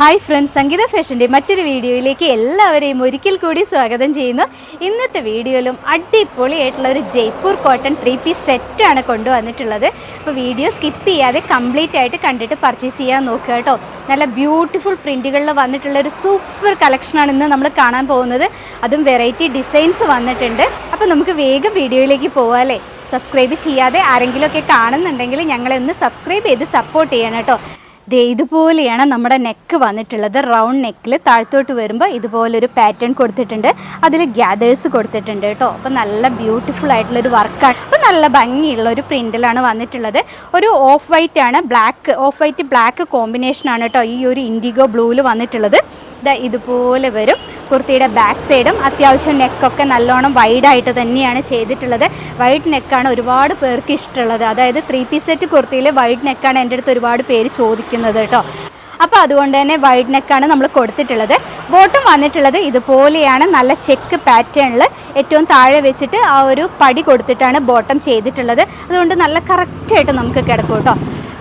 Hi friends സംഗീത ഫാഷന്റെ മറ്റൊരു വീഡിയോയിലേക്ക് എല്ലാവരെയും ഒരിക്കൽ കൂടി സ്വാഗതം ചെയ്യുന്നു. ഇന്നത്തെ വീഡിയോയിലും അടിപൊളിയായിട്ടുള്ള ഒരു ജയ്പൂർ കോട്ടൺ ത്രീ പീസ് സെറ്റാണ് കൊണ്ടുവന്നിട്ടുള്ളത്. അപ്പോൾ വീഡിയോ സ്കിപ്പ് ചെയ്യാതെ കംപ്ലീറ്റ് ആയിട്ട് കണ്ടിട്ട് പർച്ചേസ് ചെയ്യാൻ നോക്കുക കേട്ടോ. നല്ല ബ്യൂട്ടിഫുൾ പ്രിന്റുകളിൽ വന്നിട്ടുള്ള ഒരു സൂപ്പർ കളക്ഷനാണ് ഇന്ന് നമ്മൾ കാണാൻ പോകുന്നത്. അതും വെറൈറ്റി ഡിസൈൻസ് വന്നിട്ടുണ്ട്. അപ്പോൾ നമുക്ക് വേഗം വീഡിയോയിലേക്ക് പോകാമല്ലേ സബ്സ്ക്രൈബ് ചെയ്യാതെ ആരെങ്കിലുമൊക്കെ കാണുന്നുണ്ടെങ്കിൽ ഞങ്ങളെ ഒന്ന് സബ്സ്ക്രൈബ് ചെയ്ത് സപ്പോർട്ട് ചെയ്യണം കേട്ടോ. ദേ ഇതുപോലെയാണ് നമ്മുടെ നെക്ക് വന്നിട്ടുള്ളത്. റൗണ്ട് നെക്കിൽ താഴത്തോട്ട് വരുമ്പോൾ ഇതുപോലൊരു പാറ്റേൺ കൊടുത്തിട്ടുണ്ട്. അതിൽ ഗ്യാദേഴ്സ് കൊടുത്തിട്ടുണ്ട് കേട്ടോ. അപ്പോൾ നല്ല ബ്യൂട്ടിഫുൾ ആയിട്ടുള്ളൊരു വർക്കാണ് അപ്പോൾ നല്ല ഭംഗിയുള്ള ഒരു പ്രിന്റിലാണ് വന്നിട്ടുള്ളത്. ഒരു ഓഫ് വൈറ്റ് ആണ്. ബ്ലാക്ക് ഓഫ് വൈറ്റ് ബ്ലാക്ക് കോമ്പിനേഷനാണ് കേട്ടോ ഈ ഒരു ഇൻഡിഗോ ബ്ലൂവിൽ വന്നിട്ടുള്ളത്. ഇതാ ഇതുപോലെ വരും. കുർത്തിയുടെ ബാക്ക് സൈഡും അത്യാവശ്യം നെക്കൊക്കെ നല്ലോണം വൈഡായിട്ട് തന്നെയാണ് ചെയ്തിട്ടുള്ളത്. വൈഡ് നെക്കാണ് ഒരുപാട് പേർക്ക് ഇഷ്ടമുള്ളത്. അതായത് ത്രീ പീസ് സെറ്റ് കുർത്തിയിൽ വൈഡ് നെക്കാണ് എന്റെ അടുത്ത് ഒരുപാട് പേര് ചോദിക്കുന്നത് കേട്ടോ. അപ്പോൾ അതുകൊണ്ട് തന്നെ വൈഡ് നെക്കാണ് നമ്മൾ കൊടുത്തിട്ടുള്ളത്. ബോട്ടം വന്നിട്ടുള്ളത് ഇതുപോലെയാണ് നല്ല ചെക്ക് പാറ്റേണിൽ ഏറ്റവും താഴെ വെച്ചിട്ട് ആ ഒരു പടി കൊടുത്തിട്ടാണ് ബോട്ടം ചെയ്തിട്ടുള്ളത്. അതുകൊണ്ട് നല്ല കറക്റ്റായിട്ട് നമുക്ക് കിടക്കും കേട്ടോ.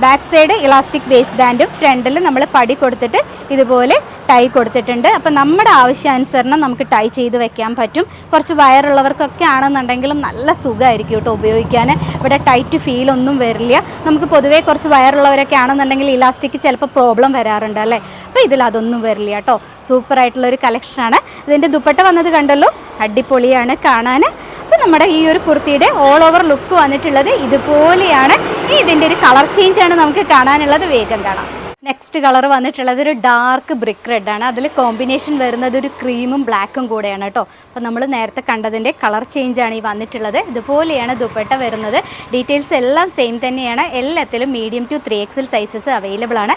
ബാക്ക് സൈഡ് ഇലാസ്റ്റിക് ബേസ് ബാൻഡും ഫ്രണ്ടിൽ നമ്മൾ പടി കൊടുത്തിട്ട് ഇതുപോലെ ടൈ കൊടുത്തിട്ടുണ്ട്. അപ്പം നമ്മുടെ ആവശ്യാനുസരണം നമുക്ക് ടൈ ചെയ്ത് വെക്കാൻ പറ്റും. കുറച്ച് വയറുള്ളവർക്കൊക്കെ ആണെന്നുണ്ടെങ്കിലും നല്ല സുഖമായിരിക്കും കേട്ടോ ഉപയോഗിക്കാൻ. ഇവിടെ ടൈറ്റ് ഫീൽ ഒന്നും വരില്ല. നമുക്ക് പൊതുവേ കുറച്ച് വയറുള്ളവരൊക്കെ ആണെന്നുണ്ടെങ്കിൽ ഇലാസ്റ്റിക് ചിലപ്പോൾ പ്രോബ്ലം വരാറുണ്ട് അല്ലേ? അപ്പോൾ ഇതിൽ അതൊന്നും വരില്ല കേട്ടോ. ഒരു കളക്ഷനാണ്. ഇതിന്റെ ദുപ്പട്ട വന്നത് കണ്ടല്ലോ? അടിപൊളിയാണ് കാണാൻ. അപ്പോൾ നമ്മുടെ ഈ ഒരു കുർത്തിയുടെ ഓൾ ഓവർ ലുക്ക് വന്നിട്ടുള്ളത് ഇതുപോലെയാണ്. ഇതിന്റെ ഒരു കളർ ചേഞ്ചാണ് നമുക്ക് കാണാനുള്ളത്. വേഗം കാണാം. നെക്സ്റ്റ് കളർ വന്നിട്ടുള്ളത് ഒരു ഡാർക്ക് ബ്രിക്ക് റെഡ് ആണ്. അതിൽ കോമ്പിനേഷൻ വരുന്നത് ഒരു ക്രീമും ബ്ലാക്കും കൂടെയാണ് കേട്ടോ. അപ്പോൾ നമ്മൾ നേരത്തെ കണ്ടതിന്റെ കളർ ചേഞ്ച് ആണ് ഈ വന്നിട്ടുള്ളത്. ഇതുപോലെയാണ് ദുപ്പട്ട വരുന്നത്. ഡീറ്റെയിൽസ് എല്ലാം സെയിം തന്നെയാണ്. എല്ലാത്തിലും medium to three XL sizes available ആണ്.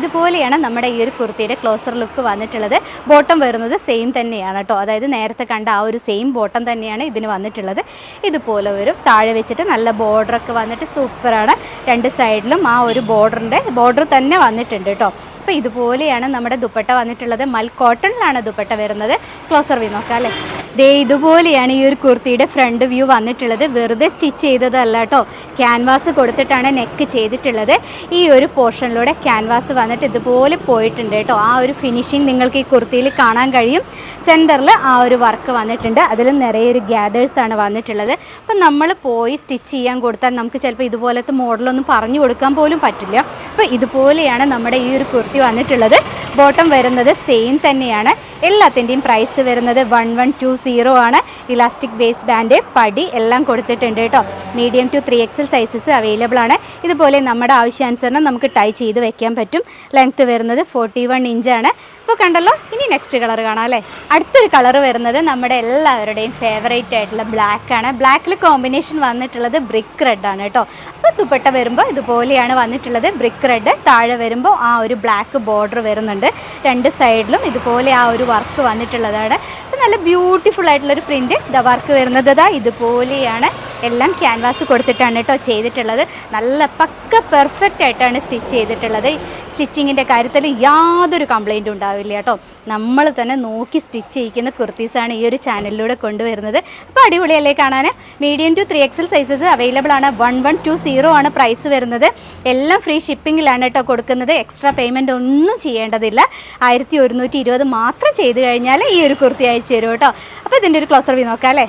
ഇതുപോലെയാണ് നമ്മുടെ ഈ ഒരു കുർത്തിയുടെ ക്ലോസർ ലുക്ക് വന്നിട്ടുള്ളത്. ബോട്ടം വരുന്നത് സെയിം തന്നെയാണ് കേട്ടോ. അതായത് നേരത്തെ കണ്ട ആ ഒരു സെയിം ബോട്ടം തന്നെയാണ് ഇതിന് വന്നിട്ടുള്ളത്. ഇതുപോലെ വരും താഴെ വെച്ചിട്ട് നല്ല ബോർഡറൊക്കെ വന്നിട്ട് സൂപ്പറാണ് രണ്ട് സൈഡിലും ആ ഒരു ബോർഡറിന്റെ ബോർഡർ തന്നെ വന്നിട്ടുണ്ട് കേട്ടോ. അപ്പോൾ ഇതുപോലെയാണ് നമ്മുടെ ദുപ്പട്ട വന്നിട്ടുള്ളത്. മൽ കോട്ടണിലാണ് ദുപ്പട്ട വരുന്നത്. ക്ലോസർ വി നോക്കാം അല്ലേ? ദേ ഇതുപോലെയാണ് ഈ ഒരു കുർത്തിയുടെ ഫ്രണ്ട് വ്യൂ വന്നിട്ടുള്ളത്. വെറുതെ സ്റ്റിച്ച് ചെയ്തതല്ല കേട്ടോ ക്യാൻവാസ് കൊടുത്തിട്ടാണ് നെക്ക് ചെയ്തിട്ടുള്ളത്. ഈ ഒരു പോർഷനിലൂടെ ക്യാൻവാസ് വന്നിട്ട് ഇതുപോലെ പോയിട്ടുണ്ട് കേട്ടോ ആ ഒരു ഫിനിഷിങ് നിങ്ങൾക്ക് ഈ കുർത്തിയിൽ കാണാൻ കഴിയും. സെന്ററിൽ ആ ഒരു വർക്ക് വന്നിട്ടുണ്ട്. അതിൽ നിറയെ ഒരു ഗ്യാദേഴ്സാണ് വന്നിട്ടുള്ളത്. അപ്പം നമ്മൾ പോയി സ്റ്റിച്ച് ചെയ്യാൻ കൊടുത്താൽ നമുക്ക് ചിലപ്പോൾ ഇതുപോലത്തെ മോഡലൊന്നും പറഞ്ഞു കൊടുക്കാൻ പോലും പറ്റില്ല. അപ്പോൾ ഇതുപോലെയാണ് നമ്മുടെ ഈ ഒരു കുർത്തി വന്നിട്ടുള്ളത്. ബോട്ടം വരുന്നത് സെയിം തന്നെയാണ്. എല്ലാത്തിന്റെയും പ്രൈസ് വരുന്നത് വൺ വൺ ടു സീറോ ആണ്. ഇലാസ്റ്റിക് ബേസ് ബാൻഡ് പടി എല്ലാം കൊടുത്തിട്ടുണ്ട് കേട്ടോ. Medium to three XL sizes available ആണ്. ഇതുപോലെ നമ്മുടെ ആവശ്യാനുസരണം നമുക്ക് ടൈ ചെയ്ത് വെക്കാൻ പറ്റും. ലെങ്ത്ത് വരുന്നത് ഫോർട്ടി വൺ ഇഞ്ചാണ് അപ്പോൾ കണ്ടല്ലോ ഇനി നെക്സ്റ്റ് കളർ കാണാം അല്ലേ? അടുത്തൊരു കളർ വരുന്നത് നമ്മുടെ എല്ലാവരുടെയും ഫേവറേറ്റ് ആയിട്ടുള്ള ബ്ലാക്ക് ആണ്. ബ്ലാക്കിൽ കോമ്പിനേഷൻ വന്നിട്ടുള്ളത് ബ്രിക്ക് റെഡ് ആണ് കേട്ടോ. അപ്പോൾ ദുപ്പട്ട വരുമ്പോൾ ഇതുപോലെയാണ് വന്നിട്ടുള്ളത് ബ്രിക്ക് റെഡ് താഴെ വരുമ്പോൾ ആ ഒരു ബ്ലാക്ക് ബോർഡർ വരുന്നുണ്ട്. രണ്ട് സൈഡിലും ഇതുപോലെ ആ ഒരു വർക്ക് വന്നിട്ടുള്ളതാണ്. നല്ല ബ്യൂട്ടിഫുൾ ആയിട്ടുള്ളൊരു പ്രിന്റ് ദ വർക്ക് വരുന്നത് ദാ ഇതുപോലെയാണ്. എല്ലാം ക്യാൻവാസ് കൊടുത്തിട്ടാണ് കേട്ടോ ചെയ്തിട്ടുള്ളത്. നല്ല പക്ക പെർഫെക്റ്റ് ആയിട്ടാണ് സ്റ്റിച്ച് ചെയ്തിട്ടുള്ളത്. സ്റ്റിച്ചിങ്ങിന്റെ കാര്യത്തിൽ യാതൊരു കംപ്ലൈന്റും ഉണ്ടാവില്ല കേട്ടോ. നമ്മൾ തന്നെ നോക്കി സ്റ്റിച്ച് ചെയ്യിക്കുന്ന കുർത്തീസാണ് ഈ ഒരു ചാനലിലൂടെ കൊണ്ടുവരുന്നത്. അപ്പോൾ അടിപൊളിയല്ലേ കാണാൻ medium to three XL sizes available ആണ്. വൺ വൺ ടു സീറോ ആണ് പ്രൈസ് വരുന്നത്. എല്ലാം ഫ്രീ ഷിപ്പിങ്ങിലാണ് കേട്ടോ കൊടുക്കുന്നത്. എക്സ്ട്രാ പേയ്മെന്റ് ഒന്നും ചെയ്യേണ്ടതില്ല. ആയിരത്തി ഒരുന്നൂറ്റി ഇരുപത് മാത്രം ചെയ്ത് കഴിഞ്ഞാൽ ഈ ഒരു കുർത്തി അയച്ചു തരും കേട്ടോ. അപ്പോൾ ഇതിന്റെ ഒരു ക്ലോസർ വി നോക്കാം അല്ലേ?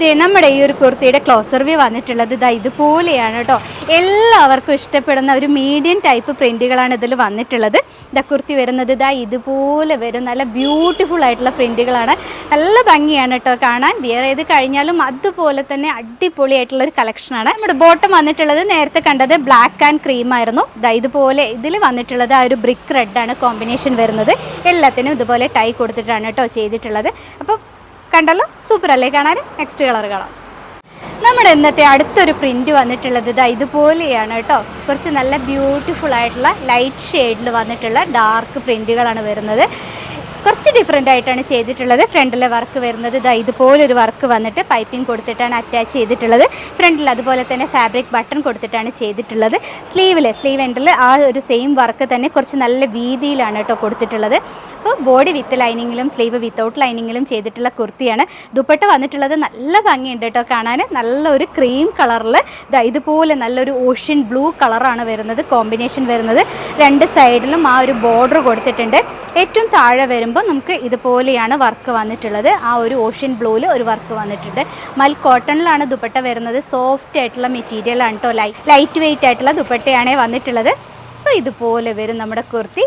ദേ നമ്മുടെ ഈ ഒരു കുർത്തിയുടെ ക്ലോസർ വ്യൂ വന്നിട്ടുള്ളത് ഇതാ ഇതുപോലെയാണ് കേട്ടോ. എല്ലാവർക്കും ഇഷ്ടപ്പെടുന്ന ഒരു മീഡിയം ടൈപ്പ് പ്രിന്റുകളാണ് ഇതിൽ വന്നിട്ടുള്ളത്. ഇതാ കുർത്തി വരുന്നത് ഇതാ ഇതുപോലെ വരും. നല്ല ബ്യൂട്ടിഫുൾ ആയിട്ടുള്ള പ്രിന്റുകളാണ് നല്ല ഭംഗിയാണ് കേട്ടോ കാണാൻ. വേറെ ചെയ്ത് കഴിഞ്ഞാലും അതുപോലെ തന്നെ അടിപൊളിയായിട്ടുള്ള ഒരു കളക്ഷനാണ് നമ്മുടെ ബോട്ടം വന്നിട്ടുള്ളത് നേരത്തെ കണ്ടത് ബ്ലാക്ക് ആൻഡ് ക്രീം ആയിരുന്നു. ഇതാ ഇതുപോലെ ഇതിൽ വന്നിട്ടുള്ളത് ആ ഒരു ബ്രിക്ക് റെഡാണ് കോമ്പിനേഷൻ വരുന്നത്. എല്ലാത്തിനും ഇതുപോലെ ടൈ കൊടുത്തിട്ടാണ് കേട്ടോ ചെയ്തിട്ടുള്ളത്. അപ്പോൾ കണ്ടല്ലോ? സൂപ്പർ അല്ലേ? കാണാൻ നെക്സ്റ്റ് കളർ കാണാം. നമ്മുടെ ഇന്നത്തെ അടുത്തൊരു പ്രിന്റ് വന്നിട്ടുള്ളത് ഇതാ ഇതുപോലെയാണ് കേട്ടോ. കുറച്ച് നല്ല ബ്യൂട്ടിഫുൾ ആയിട്ടുള്ള ലൈറ്റ് ഷെയ്ഡിൽ വന്നിട്ടുള്ള ഡാർക്ക് പ്രിന്റുകളാണ് വരുന്നത്. കുറച്ച് ഡിഫറെന്റ് ആയിട്ടാണ് ചെയ്തിട്ടുള്ളത്. ഫ്രണ്ടിലെ വർക്ക് വരുന്നത് ഇതാ ഇതുപോലൊരു വർക്ക് വന്നിട്ട് പൈപ്പിംഗ് കൊടുത്തിട്ടാണ് അറ്റാച്ച് ചെയ്തിട്ടുള്ളത്. ഫ്രണ്ടിൽ അതുപോലെ തന്നെ ഫാബ്രിക് ബട്ടൺ കൊടുത്തിട്ടാണ് ചെയ്തിട്ടുള്ളത്. സ്ലീവിൽ സ്ലീവ് എൻഡിൽ ആ ഒരു സെയിം വർക്ക് തന്നെ കുറച്ച് നല്ല വീതിയിലാണ് കേട്ടോ കൊടുത്തിട്ടുള്ളത്. അപ്പോൾ ബോഡി വിത്ത് ലൈനിങ്ങിലും സ്ലീവ് വിത്തൗട്ട് ലൈനിങ്ങിലും ചെയ്തിട്ടുള്ള കുർത്തിയാണ്. ദുപ്പട്ട വന്നിട്ടുള്ളത് നല്ല ഭംഗിയുണ്ട് കേട്ടോ കാണാൻ നല്ലൊരു ക്രീം കളറിൽ ഇതാ ഇതുപോലെ നല്ലൊരു ഓഷ്യൻ ബ്ലൂ കളറാണ് വരുന്നത് കോമ്പിനേഷൻ വരുന്നത്. രണ്ട് സൈഡിലും ആ ഒരു ബോർഡർ കൊടുത്തിട്ടുണ്ട്. ഏറ്റവും താഴെ വരുമ്പോൾ നമുക്ക് ഇതുപോലെയാണ് വർക്ക് വന്നിട്ടുള്ളത്. ആ ഒരു ഓഷ്യൻ ബ്ലൂവിൽ ഒരു വർക്ക് വന്നിട്ടുണ്ട്. മൽ കോട്ടണിലാണ് ദുപ്പട്ട വരുന്നത്. സോഫ്റ്റ് ആയിട്ടുള്ള മെറ്റീരിയൽ ആണ് കേട്ടോ ലൈറ്റ് വെയിറ്റ് ആയിട്ടുള്ള ദുപ്പട്ടയാണേ വന്നിട്ടുള്ളത്. അപ്പോൾ ഇതുപോലെ വരും നമ്മുടെ kurti.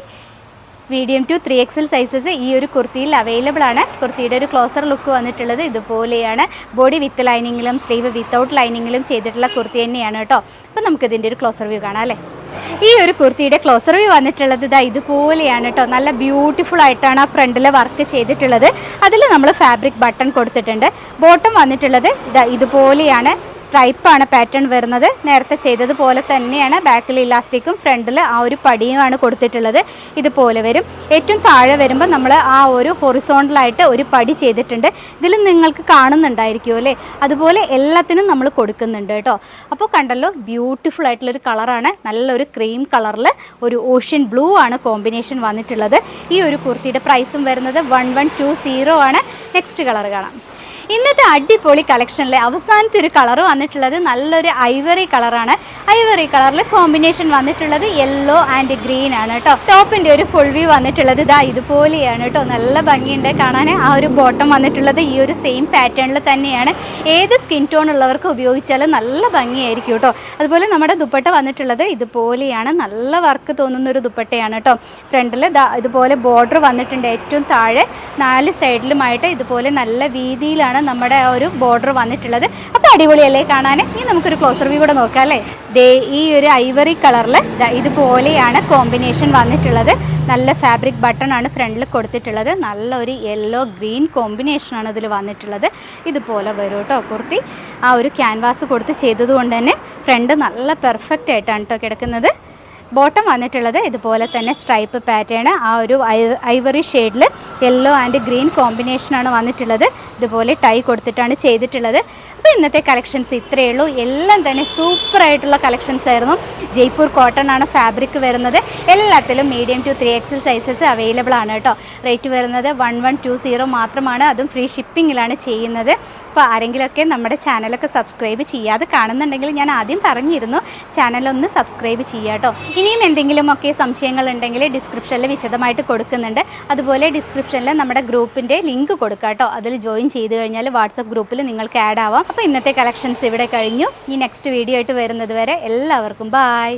Medium to three XL sizes ഈ ഒരു കുർത്തിയിൽ അവൈലബിൾ ആണ്. കുർത്തിയുടെ ഒരു ക്ലോസർ ലുക്ക് വന്നിട്ടുള്ളത് ഇതുപോലെയാണ്. ബോഡി വിത്ത് ലൈനിങ്ങിലും സ്ലീവ് വിത്തൗട്ട് ലൈനിങ്ങിലും ചെയ്തിട്ടുള്ള കുർത്തി തന്നെയാണ് കേട്ടോ അപ്പോൾ നമുക്കിതിന്റെ ഒരു ക്ലോസർ വ്യൂ കാണാം അല്ലേ? ഈ ഒരു കുർത്തിയുടെ ക്ലോസർ വ്യൂ വന്നിട്ടുള്ളത് ഇതാ ഇതുപോലെയാണ് കേട്ടോ നല്ല ബ്യൂട്ടിഫുൾ ആയിട്ടാണ് ആ ഫ്രണ്ടിൽ വർക്ക് ചെയ്തിട്ടുള്ളത്. അതിൽ നമ്മൾ ഫാബ്രിക് ബട്ടൺ കൊടുത്തിട്ടുണ്ട്. ബോട്ടം വന്നിട്ടുള്ളത് ഇതാ ഇതുപോലെയാണ് സ്ട്രൈപ്പാണ് പാറ്റേൺ വരുന്നത്. നേരത്തെ ചെയ്തതുപോലെ തന്നെയാണ്. ബാക്കിൽ ഇലാസ്റ്റിക്കും ഫ്രണ്ടിൽ ആ ഒരു പടിയുമാണ് കൊടുത്തിട്ടുള്ളത്. ഇതുപോലെ വരും. ഏറ്റവും താഴെ വരുമ്പോൾ നമ്മൾ ആ ഒരു ഹൊറിസോണ്ടലായിട്ട് ഒരു പടി ചെയ്തിട്ടുണ്ട്. ഇതിൽ നിങ്ങൾക്ക് കാണുന്നുണ്ടായിരിക്കും അല്ലേ? അതുപോലെ എല്ലാത്തിനും നമ്മൾ കൊടുക്കുന്നുണ്ട് കേട്ടോ. അപ്പോൾ കണ്ടല്ലോ ബ്യൂട്ടിഫുൾ ആയിട്ടുള്ളൊരു കളറാണ് നല്ലൊരു ക്രീം കളറിൽ ഒരു ഓഷ്യൻ ബ്ലൂ ആണ് കോമ്പിനേഷൻ വന്നിട്ടുള്ളത്. ഈ ഒരു കുർത്തിയുടെ പ്രൈസും വരുന്നത് വൺ വൺ ടു സീറോ ആണ്. നെക്സ്റ്റ് കളർ കാണാം. ഇന്നത്തെ അടിപൊളി കളക്ഷനിലെ അവസാനത്തെ ഒരു കളർ വന്നിട്ടുള്ളത് നല്ലൊരു ഐവറി കളറാണ് ഐവറി കളറിൽ കോമ്പിനേഷൻ വന്നിട്ടുള്ളത് യെല്ലോ ആൻഡ് ഗ്രീൻ ആണ് കേട്ടോ ടോപ്പിന്റെ ഒരു ഫുൾ വ്യൂ വന്നിട്ടുള്ളത് ഇതാ ഇതുപോലെയാണ് കേട്ടോ നല്ല ഭംഗിയുണ്ട് കാണാൻ. ആ ഒരു ബോട്ടം വന്നിട്ടുള്ളത് ഈ ഒരു സെയിം പാറ്റേണിൽ തന്നെയാണ്. ഏത് സ്കിൻ ടോൺ ഉള്ളവർക്ക് ഉപയോഗിച്ചാലും നല്ല ഭംഗിയായിരിക്കും കേട്ടോ അതുപോലെ നമ്മുടെ ദുപ്പട്ട വന്നിട്ടുള്ളത് ഇതുപോലെയാണ്. നല്ല വർക്ക് തോന്നുന്ന ഒരു ദുപ്പട്ടയാണ് കേട്ടോ ഫ്രണ്ടിൽ ഇതുപോലെ ബോർഡർ വന്നിട്ടുണ്ട് ഏറ്റവും താഴെ. നാല് സൈഡിലുമായിട്ട് ഇതുപോലെ നല്ല വീതിയിലാണ് നമ്മുടെ ആ ഒരു ബോർഡർ വന്നിട്ടുള്ളത്. അപ്പോൾ അടിപൊളിയല്ലേ കാണാൻ ഇനി നമുക്കൊരു ക്ലോസർ വ്യൂ കൂടെ നോക്കാം അല്ലേ? ദേ ഈ ഒരു ഐവറി കളറിൽ ഇതുപോലെയാണ് കോമ്പിനേഷൻ വന്നിട്ടുള്ളത്. നല്ല ഫാബ്രിക് ബട്ടൺ ആണ് ഫ്രണ്ടിൽ കൊടുത്തിട്ടുള്ളത്. നല്ലൊരു യെല്ലോ ഗ്രീൻ കോമ്പിനേഷനാണ് ഇതിൽ വന്നിട്ടുള്ളത്. ഇതുപോലെ വരും കേട്ടോ കുർത്തി. ആ ഒരു ക്യാൻവാസ് കൊടുത്ത് ചെയ്തതുകൊണ്ട് തന്നെ ഫ്രണ്ട് നല്ല പെർഫെക്റ്റ് ആയിട്ടാണ് കേട്ടോ കിടക്കുന്നത്. ബോട്ടം വന്നിട്ടുള്ളത് ഇതുപോലെ തന്നെ സ്ട്രൈപ്പ് പാറ്റേൺ ആ ഒരു ഐവറി ഷെയ്ഡിൽ യെല്ലോ ആൻഡ് ഗ്രീൻ കോമ്പിനേഷനാണ് വന്നിട്ടുള്ളത്. ഇതുപോലെ ടൈ കൊടുത്തിട്ടാണ് ചെയ്തിട്ടുള്ളത്. അപ്പോൾ ഇന്നത്തെ കളക്ഷൻസ് ഇത്രയേ ഉള്ളൂ. എല്ലാം തന്നെ സൂപ്പർ ആയിട്ടുള്ള കളക്ഷൻസ് ആയിരുന്നു. ജയ്പൂർ കോട്ടൺ ആണ് ഫാബ്രിക് വരുന്നത്. എല്ലാത്തിലും medium to three XL sizes available ആണ് കേട്ടോ. റേറ്റ് വരുന്നത് വൺ വൺ ടു സീറോ മാത്രമാണ്. അതും ഫ്രീ ഷിപ്പിങ്ങിലാണ് ചെയ്യുന്നത്. അപ്പോൾ ആരെങ്കിലുമൊക്കെ നമ്മുടെ ചാനലൊക്കെ സബ്സ്ക്രൈബ് ചെയ്യാതെ കാണുന്നുണ്ടെങ്കിൽ ഞാൻ ആദ്യം പറഞ്ഞിരുന്നു ചാനലൊന്ന് സബ്സ്ക്രൈബ് ചെയ്യുക കേട്ടോ. ഇനിയും എന്തെങ്കിലുമൊക്കെ സംശയങ്ങളുണ്ടെങ്കിൽ ഡിസ്ക്രിപ്ഷനിൽ വിശദമായിട്ട് കൊടുക്കുന്നുണ്ട്. അതുപോലെ ഡിസ്ക്രിപ്ഷനിൽ നമ്മുടെ ഗ്രൂപ്പിന്റെ ലിങ്ക് കൊടുക്കുക കേട്ടോ. അതിൽ ജോയിൻ ചെയ്ത് കഴിഞ്ഞാൽ വാട്സപ്പ് ഗ്രൂപ്പിൽ നിങ്ങൾക്ക് ആഡ് ആവാം. അപ്പോൾ ഇന്നത്തെ കളക്ഷൻസ് ഇവിടെ കഴിഞ്ഞു. ഈ നെക്സ്റ്റ് വീഡിയോ ആയിട്ട് വരുന്നത് വരെ എല്ലാവർക്കും ബായ്